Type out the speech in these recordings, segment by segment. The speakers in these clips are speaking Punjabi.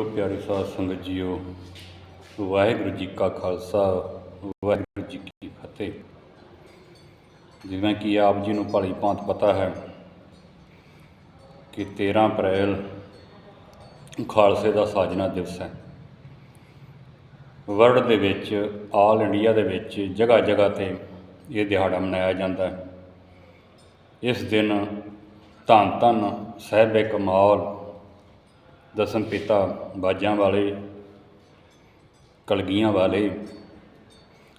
ਗੁਰੂ ਪਿਆਰੇ ਸਾਧ ਸੰਗਤ ਜੀਓ, ਵਾਹਿਗੁਰੂ ਜੀ ਕਾ ਖਾਲਸਾ, ਵਾਹਿਗੁਰੂ ਜੀ ਕੀ ਫਤਿਹ। ਜਿਵੇਂ ਕਿ ਆਪ ਜੀ ਨੂੰ ਭਲੀ ਭਾਂਤ ਪਤਾ ਹੈ ਕਿ 13 ਅਪ੍ਰੈਲ ਖਾਲਸੇ ਦਾ ਸਾਜਨਾ ਦਿਵਸ ਹੈ। ਵਰਲਡ ਦੇ ਵਿੱਚ, ਆਲ ਇੰਡੀਆ ਦੇ ਵਿੱਚ ਜਗ੍ਹਾ ਜਗ੍ਹਾ ਤੇ ਇਹ ਦਿਹਾੜਾ ਮਨਾਇਆ ਜਾਂਦਾ ਹੈ। ਇਸ ਦਿਨ ਧੰਨ ਧੰਨ ਸਾਹਿਬੇ ਕਮਾਲ ਦਸਮ ਪਿਤਾ ਬਾਜਾਂ ਵਾਲੇ, ਕਲਗੀਆਂ ਵਾਲੇ,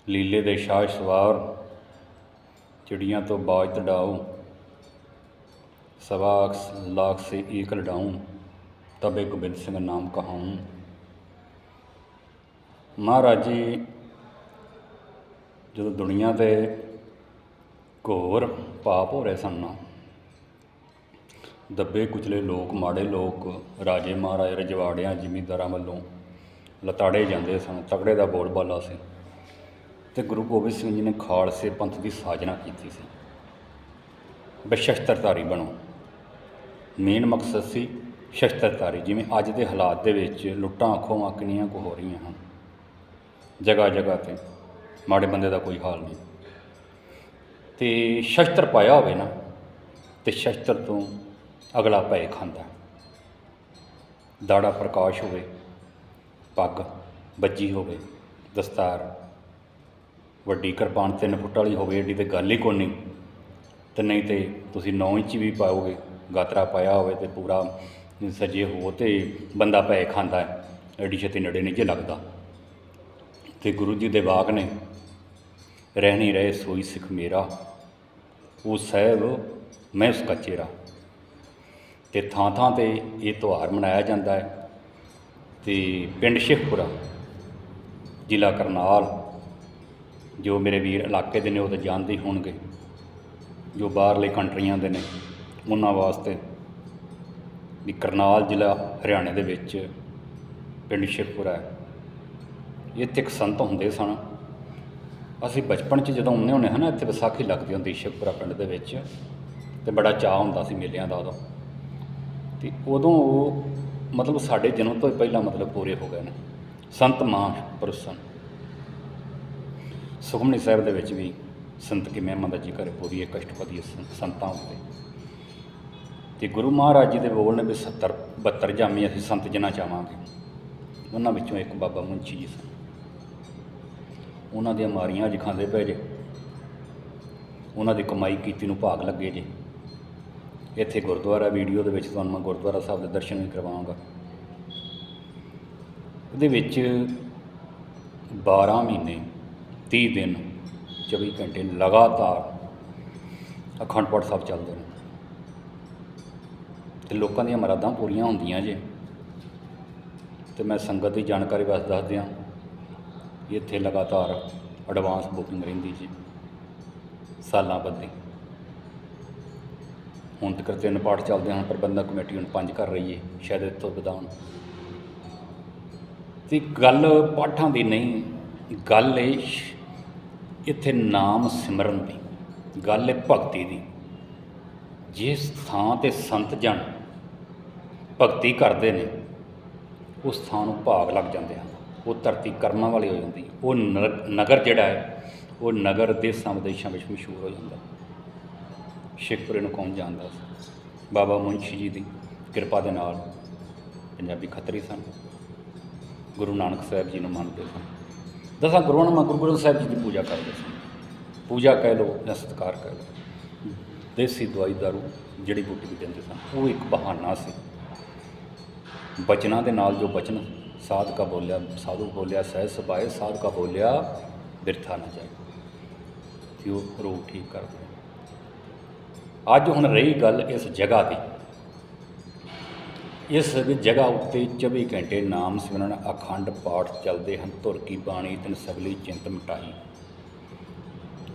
ਲੀਲੇ ਦੇ ਸ਼ਾਹ ਸਵਾਰ, ਚਿੜੀਆਂ ਤੋਂ ਬਾਜ ਤੜਾਓ ਸਵਾ ਲਾਖ ਸੇ ਏਕ ਲਡਾਊਂ, ਤਬੇ ਗੋਬਿੰਦ ਸਿੰਘ ਨਾਮ ਕਹਾਉ। ਮਹਾਰਾਜ ਜੀ, ਜਦੋਂ ਦੁਨੀਆ ਤੇ ਘੋਰ ਪਾਪ ਹੋ ਰਹੇ ਸਨ ਨਾ ਦੱਬੇ ਕੁਚਲੇ ਲੋਕ, ਮਾੜੇ ਲੋਕ, ਰਾਜੇ ਮਹਾਰਾਜੇ ਰਜਵਾੜਿਆਂ, ਜ਼ਿਮੀਂਦਾਰਾਂ ਵੱਲੋਂ ਲਤਾੜੇ ਜਾਂਦੇ ਸਨ, ਤਕੜੇ ਦਾ ਬੋਲਬਾਲਾ ਸੀ ਤੇ ਗੁਰੂ ਗੋਬਿੰਦ ਸਿੰਘ ਜੀ ਨੇ ਖਾਲਸੇ ਪੰਥ ਦੀ ਸਾਜਨਾ ਕੀਤੀ ਸੀ। ਬਸ਼ਸਤਰਧਾਰੀ ਬਣੋ। ਮੇਨ ਮਕਸਦ ਸੀ ਸ਼ਸਤਰਧਾਰੀ, ਜਿਵੇਂ ਅੱਜ ਦੇ ਹਾਲਾਤ ਦੇ ਵਿੱਚ ਲੁੱਟਾਂ, ਅੱਖੋਂ ਕਿੰਨੀਆਂ ਕੁ ਹੋ ਰਹੀਆਂ ਹਨ। ਜਗ੍ਹਾ ਜਗ੍ਹਾ ਤੇ ਮਾੜੇ ਬੰਦੇ ਦਾ ਕੋਈ ਹਾਲ ਨਹੀਂ। ਤੇ ਸ਼ਸਤਰ ਪਾਇਆ ਹੋਵੇ ਨਾ, ਤੇ ਸ਼ਸਤਰ ਤੋਂ ਅਗਲਾ ਭੈ ਖਾਂਦਾ ਦਾੜਾ ਪ੍ਰਕਾਸ਼ ਹੋਵੇ, ਪੱਗ ਬੱਜੀ ਹੋਵੇ, ਦਸਤਾਰ ਵੱਡੀ ਕਿਰਪਾਨ ਤਿੰਨ ਫੁੱਟ ਵਾਲੀ ਹੋਵੇ, ਏਡੀ ਤੇ ਗੱਲ ਹੀ ਕੋਈ ਨਹੀਂ। ਤੇ ਨਹੀਂ ਤੇ ਤੁਸੀਂ 9 ਇੰਚ ਵੀ ਪਾਓਗੇ, ਗਾਤਰਾ ਪਾਇਆ ਹੋਵੇ ਤੇ ਪੂਰਾ ਸਜੇ ਹੋ ਤੇ ਬੰਦਾ ਭੈ ਖਾਂਦਾ ਹੈ। ਐਡੀ ਛੇਤੀ ਨੇੜੇ ਨਹੀਂ ਜੇ ਲੱਗਦਾ। ਤੇ ਗੁਰੂ ਜੀ ਦੇ ਬਾਗ ਨੇ, ਰਹਿਣੀ ਰਹੇ ਸੋਈ ਸਿੱਖ ਮੇਰਾ। ਉਹ ਸਾਹਿਬ, ਮੈਂ ਉਸ ਕਾ ਚੇਰਾ ਤੇ ਥਾਂ ਥਾਂ ਤੇ ਇਹ ਤਿਉਹਾਰ ਮਨਾਇਆ ਜਾਂਦਾ ਹੈ ਤੇ ਪਿੰਡ ਸ਼ੇਖਪੁਰਾ ਜ਼ਿਲ੍ਹਾ ਕਰਨਾਲ, ਜੋ ਮੇਰੇ ਵੀਰ ਇਲਾਕੇ ਦੇ ਨੇ ਉਹ ਤਾਂ ਜਾਣਦੇ ਹੋਣਗੇ, ਜੋ ਬਾਹਰਲੇ ਕੰਟਰੀਆਂ ਦੇ ਨੇ, ਉਹਨਾਂ ਵਾਸਤੇ ਵੀ ਕਰਨਾਲ ਜ਼ਿਲ੍ਹਾ ਹਰਿਆਣੇ ਦੇ ਵਿੱਚ ਪਿੰਡ ਸ਼ੇਖਪੁਰਾ ਹੈ। ਇੱਥੇ ਇੱਕ ਸੰਤ ਹੁੰਦੇ ਸਨ। ਅਸੀਂ ਬਚਪਨ 'ਚ ਜਦੋਂ ਆਉਂਦੇ ਹੁੰਦੇ ਹਾਂ ਨਾ, ਇੱਥੇ ਵਿਸਾਖੀ ਲੱਗਦੀ ਹੁੰਦੀ ਸ਼ੇਖਪੁਰਾ ਪਿੰਡ ਦੇ ਵਿੱਚ ਤੇ ਬੜਾ ਚਾਅ ਹੁੰਦਾ ਸੀ ਮੇਲਿਆਂ ਦਾ ਉਦੋਂ। ਤੇ ਉਦੋਂ ਉਹ ਮਤਲਬ ਸਾਡੇ ਜਨਮ ਤੋਂ ਪਹਿਲਾਂ ਮਤਲਬ ਪੂਰੇ ਹੋ ਗਏ ਨੇ। ਸੰਤ ਮਹਾਂਪੁਰਸ਼ ਸਨ। ਸੁਖਮਨੀ ਸਾਹਿਬ ਦੇ ਵਿੱਚ ਵੀ ਸੰਤ ਕੀ ਮਹਿਮਾ ਦਾ ਜ਼ਿਕਰ ਹੈ, ਪੂਰੀ ਇੱਕ ਅਸ਼ਟਪਦੀ ਸੰਤਾਂ ਉੱਤੇ। ਤੇ ਗੁਰੂ ਮਹਾਰਾਜ ਜੀ ਦੇ ਬੋਲ ਨੇ ਵੀ 70 72 ਜਾਮੇ ਅਸੀਂ ਸੰਤ ਜਨਾ ਚਾਹਾਂਗੇ ਉਹਨਾਂ ਵਿੱਚੋਂ ਇੱਕ ਬਾਬਾ ਮੁੰਚੀ ਜੀ ਸਨ। ਉਹਨਾਂ ਦੀਆਂ ਮਾਰੀਆਂ ਅੱਜ ਖਾਂਦੇ ਪਏ ਜੇ। ਉਹਨਾਂ ਦੀ ਕਮਾਈ ਕੀਤੀ ਨੂੰ ਭਾਗ ਲੱਗੇ ਜੇ। ਇੱਥੇ ਗੁਰਦੁਆਰਾ ਵੀਡੀਓ ਦੇ ਵਿੱਚ ਤੁਹਾਨੂੰ ਮੈਂ ਗੁਰਦੁਆਰਾ ਸਾਹਿਬ ਦੇ ਦਰਸ਼ਨ ਵੀ ਕਰਵਾਵਾਂਗਾ ਉਹਦੇ ਵਿੱਚ 12 ਮਹੀਨੇ 30 ਦਿਨ 24 ਘੰਟੇ ਲਗਾਤਾਰ ਅਖੰਡ ਪਾਠ ਸਾਹਿਬ ਚੱਲਦੇ ਨੇ। ਤੇ ਲੋਕਾਂ ਦੀਆਂ ਮਰਾਦਾਂ ਪੂਰੀਆਂ ਹੁੰਦੀਆਂ ਜੇ। ਤੇ ਮੈਂ ਸੰਗਤ ਦੀ ਜਾਣਕਾਰੀ ਵਾਸਤੇ ਦੱਸ ਦਿਆਂ, ਇੱਥੇ ਲਗਾਤਾਰ ਐਡਵਾਂਸ ਬੁਕਿੰਗ ਰਹਿੰਦੀ ਜੀ, ਸਾਲਾਂ ਬੱਧੀ। ਹੁਣ ਤੱਕ ਤਿੰਨ ਪਾਠ ਚੱਲਦੇ ਹਨ, ਪ੍ਰਬੰਧਕ ਕਮੇਟੀ ਹੁਣ ਪੰਜ ਕਰ ਰਹੀ ਹੈ ਸ਼ਾਇਦ ਇਸ ਤੋਂ ਵਧਾਉਣ। ਤੇ ਗੱਲ ਪਾਠਾਂ ਦੀ ਨਹੀਂ, ਗੱਲ ਇਹ ਇੱਥੇ ਨਾਮ ਸਿਮਰਨ ਦੀ, ਗੱਲ ਹੈ ਭਗਤੀ ਦੀ। ਜਿਸ ਥਾਂ ਤੇ ਸੰਤ ਜਨ ਭਗਤੀ ਕਰਦੇ ਨੇ, ਉਸ ਥਾਂ ਨੂੰ ਭਾਗ ਲੱਗ ਜਾਂਦੇ ਹਨ। ਉਹ ਧਰਤੀ ਕਰਮਾਂ ਵਾਲੀ ਹੋ ਜਾਂਦੀ, ਉਹ ਨਰ- ਨਗਰ ਜਿਹੜਾ ਹੈ, ਉਹ ਨਗਰ ਦੇਸਾਂ ਵਿਦੇਸ਼ਾਂ ਵਿੱਚ ਮਸ਼ਹੂਰ ਹੋ ਜਾਂਦਾ। ਸ਼ੇਖਪੁਰੇ ਨੂੰ ਕੌਣ ਜਾਣਦਾ ਸੀ? ਬਾਬਾ ਮੁੰਸ਼ੀ ਜੀ ਦੀ ਕਿਰਪਾ ਦੇ ਨਾਲ ਪੰਜਾਬੀ ਖੱਤਰੀ ਸਨ। ਗੁਰੂ ਨਾਨਕ ਸਾਹਿਬ ਜੀ ਨੂੰ ਮੰਨਦੇ ਸਨ। ਦਸਾਂ ਗੁਰੂਆਂ ਨੂੰ ਗੁਰੂ ਗ੍ਰੰਥ ਸਾਹਿਬ ਜੀ ਦੀ ਪੂਜਾ ਕਰਦੇ ਸਨ ਪੂਜਾ ਕਹਿ ਲਓ ਜਾਂ ਸਤਿਕਾਰ ਕਹਿ ਲਓ। ਦੇਸੀ ਦਵਾਈ ਦਾਰੂ ਜੜੀ ਬੂਟੀ ਵੀ ਦਿੰਦੇ ਸਨ, ਉਹ ਇੱਕ ਬਹਾਨਾ ਸੀ। ਬਚਨਾਂ ਦੇ ਨਾਲ ਜੋ ਬਚਨ, ਸਾਧਕਾ ਬੋਲਿਆ, ਸਾਧੂ ਬੋਲਿਆ ਸਹਿ ਸੁਭਾਏ, ਸਾਧਕਾ ਬੋਲਿਆ, ਬਿਰਥਾ ਨਾ ਜਾਏ। ਕਿ ਉਹ ਰੋਗ ਠੀਕ ਕਰਦੇ। ਅੱਜ ਹੁਣ ਰਹੀ ਗੱਲ ਇਸ ਜਗ੍ਹਾ ਦੀ। ਇਸ ਜਗ੍ਹਾ ਉੱਤੇ 24 ਘੰਟੇ ਨਾਮ ਸਿਮਰਨ ਅਖੰਡ ਪਾਠ ਚੱਲਦੇ ਹਨ, ਧੁਰ ਕੀ ਬਾਣੀ, ਤਿੰਨ ਸਗਲੀ ਚਿੰਤ ਮਿਟਾਈ।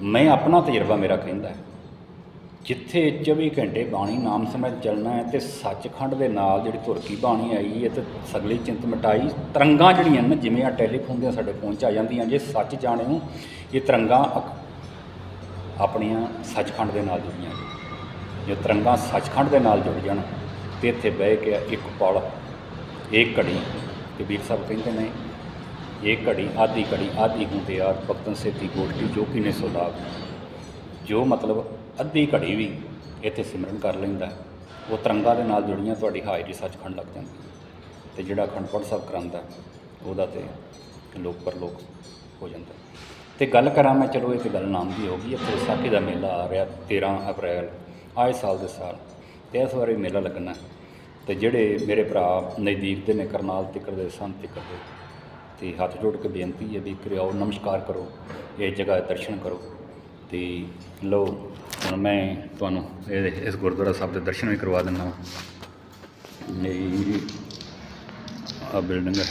ਮੈਂ ਆਪਣਾ ਤਜਰਬਾ ਮੇਰਾ ਕਹਿੰਦਾ ਹੈ, ਜਿੱਥੇ 24 ਘੰਟੇ ਬਾਣੀ ਨਾਮ ਸਿਮਰਨ ਚੱਲਣਾ ਹੈ ਤੇ ਸੱਚਖੰਡ ਦੇ ਨਾਲ ਜਿਹੜੀ ਧੁਰ ਕੀ ਬਾਣੀ ਆਈ ਹੈ ਤੇ ਸਗਲੀ ਚਿੰਤ ਮਿਟਾਈ, ਤਰੰਗਾਂ ਜਿਹੜੀਆਂ ਨੇ, ਜਿਵੇਂ ਆ ਟੈਲੀਫੋਨ ਦੀਆਂ ਸਾਡੇ ਫੋਨ 'ਚ ਆ ਜਾਂਦੀਆਂ, ਜੇ ਸੱਚ ਜਾਣਿਓ, ਇਹ ਤਰੰਗਾਂ ਅਕ- ਆਪਣੀਆਂ ਸੱਚਖੰਡ ਦੇ ਨਾਲ ਜੁੜੀਆਂ ਨੇ। ਜੇ ਤਰੰਗਾਂ ਸੱਚਖੰਡ ਦੇ ਨਾਲ ਜੁੜ ਜਾਣ ਤੇ ਇੱਥੇ ਬਹਿ ਕੇ ਇੱਕ ਪਲ, ਇੱਕ ਘੜੀ ਕਬੀਰ ਸਾਹਿਬ ਕਹਿੰਦੇ ਨੇ, ਇਹ ਘੜੀ ਆਦੀ ਘੜੀ ਆਦੀ ਹੁੰਦੇ ਯਾਰ ਭਗਤਨ ਸੇਤੀ ਗੋਠੀ ਜੋ ਕਿਨੇ ਸੋ ਲਾਭ ਜੋ ਮਤਲਬ ਅੱਧੀ ਘੜੀ ਵੀ ਇੱਥੇ ਸਿਮਰਨ ਕਰ ਲੈਂਦਾ ਉਹ ਤਰੰਗਾਂ ਦੇ ਨਾਲ ਜੁੜੀਆਂ ਤੁਹਾਡੀ ਹਾਜ਼ਰੀ ਸੱਚਖੰਡ ਲੱਗ ਜਾਂਦੀ ਹੈ। ਤੇ ਜਿਹੜਾ ਅਖੰਡ ਪਾਠ ਸਾਹਿਬ ਕਰਾਂਦਾ ਉਹਦਾ ਤੇ ਲੋਕ ਪਰਲੋਕ ਹੋ ਜਾਂਦਾ ਤੇ ਗੱਲ ਕਰਾਂ ਮੈਂ, ਚਲੋ ਇਹ ਤੇ ਗੱਲ ਨਾਮ ਦੀ ਹੋ ਗਈ ਇੱਥੇ ਵਿਸਾਖੀ ਦਾ ਮੇਲਾ ਆ ਰਿਹਾ 13 ਅਪ੍ਰੈਲ ਆਏ ਸਾਲ ਦੇ ਸਾਲ ਤੇ ਇਸ ਵਾਰੀ ਮੇਲਾ ਲੱਗਣਾ ਹੈ। ਤੇ ਜਿਹੜੇ ਮੇਰੇ ਭਰਾ ਨਜ਼ਦੀਕ ਦੇ ਨੇ, ਕਰਨਾਲ ਤਿੱਕਰ ਦੇ, ਸੰਤ ਤਿੱਕਰ ਦੇ, ਤੇ ਹੱਥ ਜੋੜ ਕੇ ਬੇਨਤੀ ਹੈ ਵੀ ਕਰਿਓ, ਨਮਸਕਾਰ ਕਰੋ ਇਹ ਜਗ੍ਹਾ ਦੇ ਦਰਸ਼ਨ ਕਰੋ ਤੇ ਲਓ, ਹੁਣ ਮੈਂ ਤੁਹਾਨੂੰ ਇਹ- ਇਸ ਗੁਰਦੁਆਰਾ ਸਾਹਿਬ ਦੇ ਦਰਸ਼ਨ ਵੀ ਕਰਵਾ ਦਿੰਦਾ ਹਾਂ ਮੇਰੀ ਆ ਬਿਲਡਿੰਗ ਹੈ